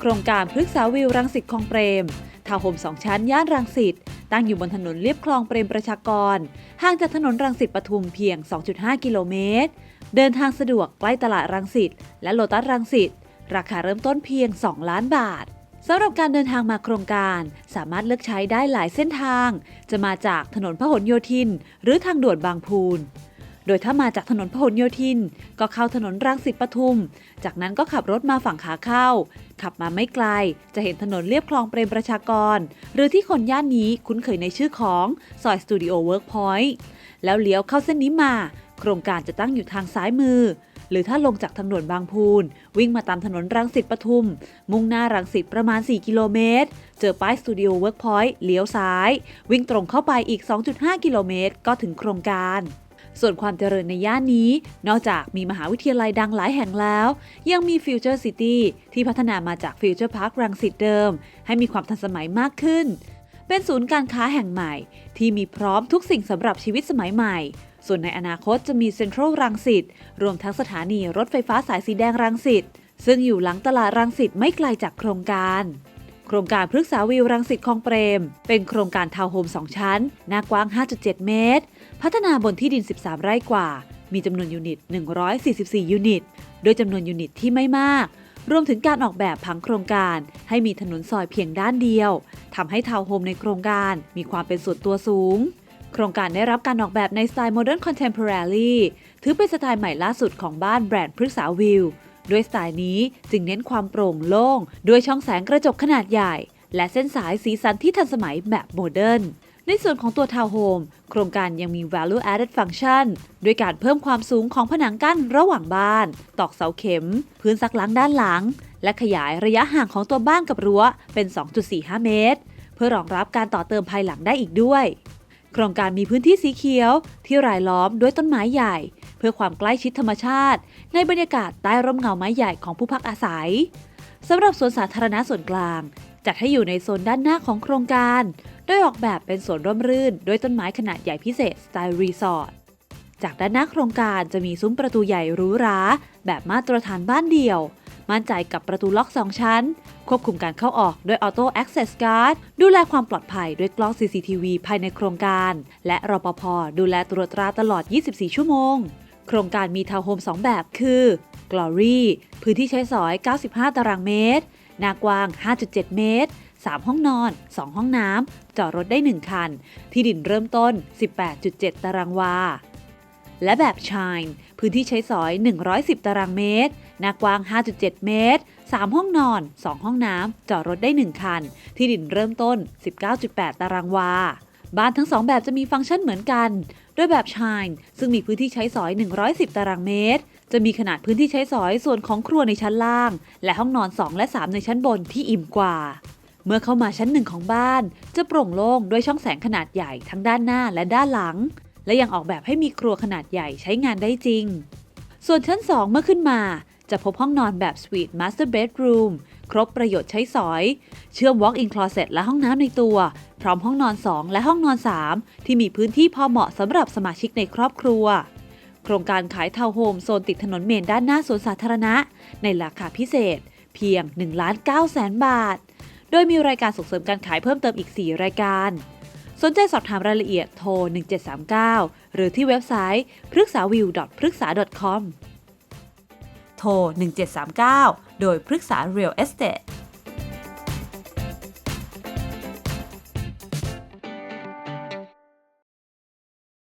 โครงการพฤกษาวิวรังสิตคลองเปรมทาวน์โฮมสองชั้น ย่านรังสิตตั้งอยู่บนถนนเลียบคลองเปรมประชากร ห่างจากถนนรังสิตปทุมเพียง 2.5 กิโลเมตร เดินทางสะดวกใกล้ตลาดรังสิตและโลตัสรังสิตราคาเริ่มต้นเพียง 2 ล้านบาท สำหรับการเดินทางมาโครงการสามารถเลือกใช้ได้หลายเส้นทาง จะมาจากถนนพหลโยธิน หรือทางด่วนบางพูน โดยถ้ามาจากถนนพหลโยธิน ก็เข้าถนนรังสิตปทุม จากนั้นก็ขับรถมาฝั่งขาเข้า ขับมาไม่ไกล จะเห็นถนนเลียบคลองเปรมประชากร หรือที่คนย่านนี้คุ้นเคยในชื่อของซอยสตูดิโอเวิร์กพอยต์แล้วเลี้ยวเข้าเส้นนี้มา โครงการจะตั้งอยู่ทางซ้ายมือ หรือถ้าลงจากทางด่วนบางพูน วิ่งมาตามถนนรังสิตปทุม มุ่งหน้ารังสิตประมาณ 4 กิโลเมตร เจอป้ายสตูดิโอเวิร์กพอยต์เลี้ยวซ้าย วิ่งตรงเข้าไปอีก 2.5 กิโลเมตร ก็ถึงโครงการส่วนความเจริญในย่านนี้ นอกจากมีมหาวิทยาลัยดังหลายแห่งแล้ว ยังมีฟิวเจอร์ซิตี้ที่พัฒนามาจากฟิวเจอร์พาร์ครังสิตเดิม ให้มีความทันสมัยมากขึ้น เป็นศูนย์การค้าแห่งใหม่ ที่มีพร้อมทุกสิ่งสำหรับชีวิตสมัยใหม่ ส่วนในอนาคตจะมีเซ็นทรัลรังสิตรวมทั้งสถานีรถไฟฟ้าสายสีแดงรังสิตซึ่งอยู่หลังตลาดรังสิตไม่ไกลจากโครงการ โครงการพฤกษาวิวรังสิตคลองเปรม เป็นโครงการทาวน์โฮม 2 ชั้น หน้ากว้าง 5.7 เมตร พัฒนาบนที่ดิน 13 ไร่กว่า มีจำนวนยูนิต 144 ยูนิต โดยจำนวนยูนิตที่ไม่มาก รวมถึงการออกแบบผังโครงการ ให้มีถนนซอยเพียงด้านเดียวทำให้ทาวน์โฮมในโครงการมีความเป็นส่วนตัวสูง โครงการได้รับการออกแบบในสไตล์ Modern Contemporary ถือเป็นสไตล์ใหม่ล่าสุดของบ้านแบรนด์พฤกษาวิวด้วยสไตล์นี้จึงเน้นความโปร่งโล่ง ด้วยช่องแสงกระจกขนาดใหญ่ และเส้นสายสีสันที่ทันสมัยแบบโมเดิร์น ในส่วนของตัวทาวน์โฮมโครงการยังมี value added function ด้วยการเพิ่มความสูงของผนังกั้นระหว่างบ้าน ตอกเสาเข็ม พื้นซักล้างด้านหลัง และขยายระยะห่างของตัวบ้านกับรั้วเป็น 2.45 เมตร เพื่อรองรับการต่อเติมภายหลังได้อีกด้วย โครงการมีพื้นที่สีเขียว ที่รายล้อมด้วยต้นไม้ใหญ่ เพื่อความใกล้ชิดธรรมชาติ ในบรรยากาศใต้ร่มเงาไม้ใหญ่ของผู้พักอาศัยสำหรับสวนสาธารณะส่วนกลาง จัดให้อยู่ในโซนด้านหน้าของโครงการ โดยออกแบบเป็นสวนร่มรื่น ด้วยต้นไม้ขนาดใหญ่พิเศษสไตล์รีสอร์ท จากด้านหน้าโครงการจะมีซุ้มประตูใหญ่หรูหรา แบบมาตรฐานบ้านเดี่ยว มั่นใจกับประตูล็อก 2 ชั้น ควบคุมการเข้าออกด้วย Auto Access Guard ดูแลความปลอดภัยด้วยกล้อง CCTV ภายในโครงการ และรปภดูแลตรวจตราตลอด 24 ชั่วโมง โครงการมีทาวน์โฮม2แบบคือ Glory พื้นที่ใช้สอย 95 ตารางเมตร หน้ากว้าง 5.7 เมตร 3 ห้องนอน 2 ห้องน้ำ จอดรถได้ 1 คัน ที่ดินเริ่มต้น 18.7 ตารางวา และแบบ Shine พื้นที่ใช้สอย 110 ตารางเมตร หน้ากว้าง 5.7 เมตร 3 ห้องนอน 2 ห้องน้ำ จอดรถได้ 1 คัน ที่ดินเริ่มต้น 19.8 ตารางวาบ้านทั้ง2แบบจะมีฟังก์ชันเหมือนกันโดยแบบ Shine ซึ่งมีพื้นที่ใช้สอย 110 ตารางเมตร จะมีขนาดพื้นที่ใช้สอยส่วนของครัวในชั้นล่าง และห้องนอน 2 และ 3 ในชั้นบนที่อิ่มกว่า เมื่อเข้ามาชั้นหนึ่งของบ้าน จะโปร่งโล่งด้วยช่องแสงขนาดใหญ่ทั้งด้านหน้าและด้านหลัง และยังออกแบบให้มีครัวขนาดใหญ่ใช้งานได้จริง ส่วนชั้น 2 เมื่อขึ้นมา จะพบห้องนอนแบบ Suite Master Bedroom ครบประโยชน์ใช้สอย เชื่อม Walk-in Closet และห้องน้ำในตัว พร้อมห้องนอน 2 และห้องนอน 3 ที่มีพื้นที่พอเหมาะสำหรับสมาชิกในครอบครัว ครงการขายทาวน์โฮมโซนติดถนนเมนด้านหน้าสวนสาธารณะ ในราคาพิเศษ เพียง1ล้าน9แสนบาท โดยมีรายการส่งเสริมการขายเพิ่มเติมอีก 4 รายการ สนใจสอบถามรายละเอียดโทร 1739 หรือที่เว็บไซต์พฤกษาวิวพฤกษา .com โทร 1739 โดยพฤกษา Real Estate